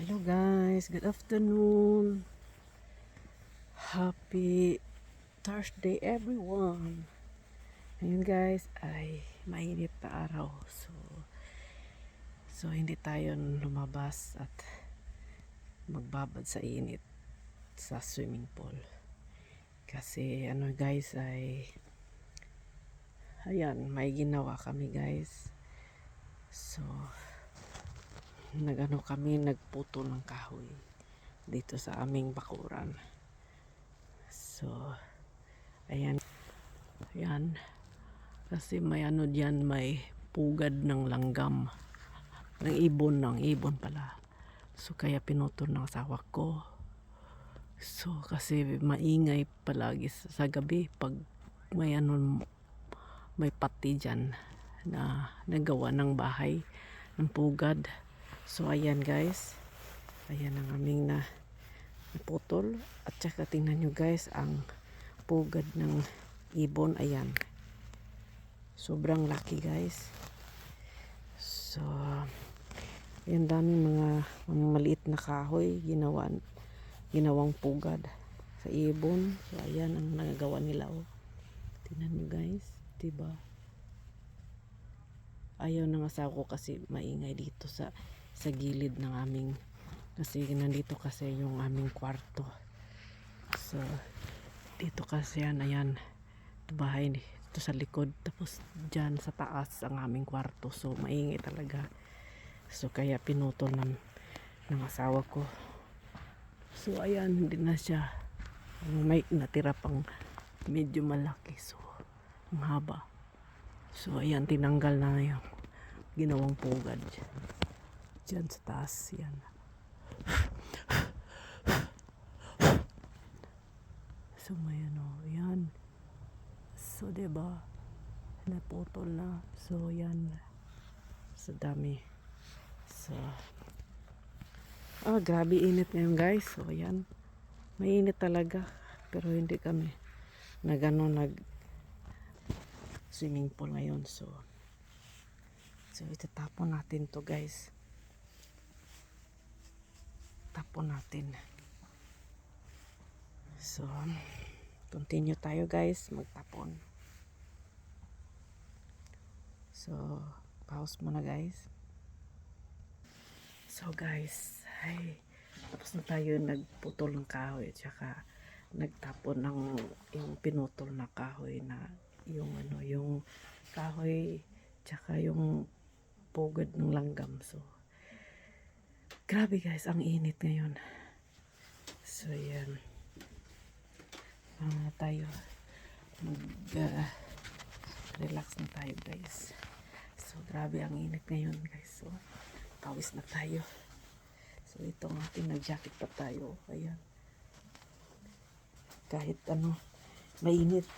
Hello guys, good afternoon. Happy Thursday everyone. Ngayon guys ay mainit na araw. So so hindi tayo lumabas at magbabad sa init sa swimming pool. Kasi ano guys ay ayan, may ginawa kami guys. So nagano kami nagputo ng kahoy dito sa aming bakuran. So, ayan. Ayan. Kasi may ano diyan, may pugad ng langgam. Ng ibon, ng ibon pala. So, kaya pinutol ng asawa ko. So, kasi maingay palagi sa, gabi pag may ano, may pati dyan na nagawa ng bahay ng pugad. So ayan guys. Ayan ang aming na naputol. At saka tingnan nyo guys ang pugad ng ibon. Ayan. Sobrang laki guys. So ayan daming mga, mga maliit na kahoy ginawa, ginawang pugad sa ibon. So ayan ang nagagawa nila oh. Tingnan nyo guys. Diba? ayaw ng asawa ko kasi maingay dito sa sa gilid ng aming kasi nandito kasi yung aming kwarto. So dito kasi yan ayan ito bahay ni ito sa likod tapos dyan sa taas ang aming kwarto. So maingay talaga. So kaya pinutol ng, ng asawa ko. So ayan hindi na siya may natira pang medyo malaki. So ang haba. So, ayan, tinanggal na yung ginawang pugad. Diyan sa taas, yan. So, may ano, yan. So, 'di ba Naputol na. So, yan. So, dami. So, ah, grabe init ngayon, guys. So, ayan. Mainit talaga. Pero hindi kami nagano nag swimming pool ngayon. So, so itatapon natin to guys. Tapon natin. So, continue tayo guys magtapon. So, pause muna guys. So guys, ay, tapos na tayo nagputol ng kahoy at saka nagtapon ng yung pinutol na kahoy na yung ano yung kahoy tsaka yung pugad ng langgam so grabe guys ang init ngayon. So yan. Uh, tayo. Mag uh, relax na tayo guys. So grabe ang init ngayon guys. So pawis na tayo. So ito ang ating nag jacket pa tayo. Ayan. Kahit ano mainit.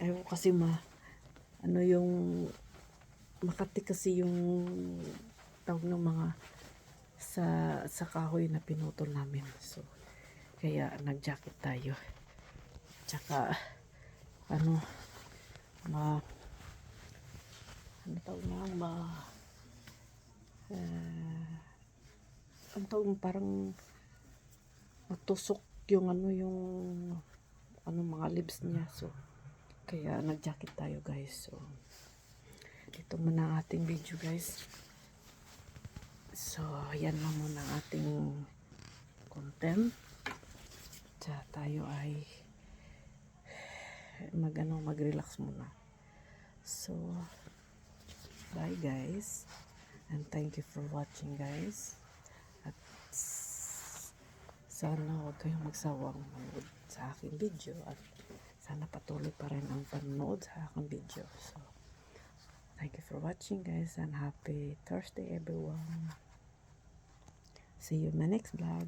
Ko kasi ma ano yung makati kasi yung tawag ng mga sa sa kahoy na pinutol namin so kaya nag jacket tayo tsaka ano ma ano tawag na ma uh, ang tawag parang matusok yung ano yung ano mga lips niya so kaya nag-jacket tayo guys. So, dito muna ating video guys. So, yan lang muna ating content. Sa tayo ay mag ano, mag-relax muna. So, bye guys. And thank you for watching guys. At sana huwag kayong magsawang manood sa aking video at sana patuloy pa rin ang panonood sa aking video. So, thank you for watching guys and happy Thursday everyone. See you in my next vlog.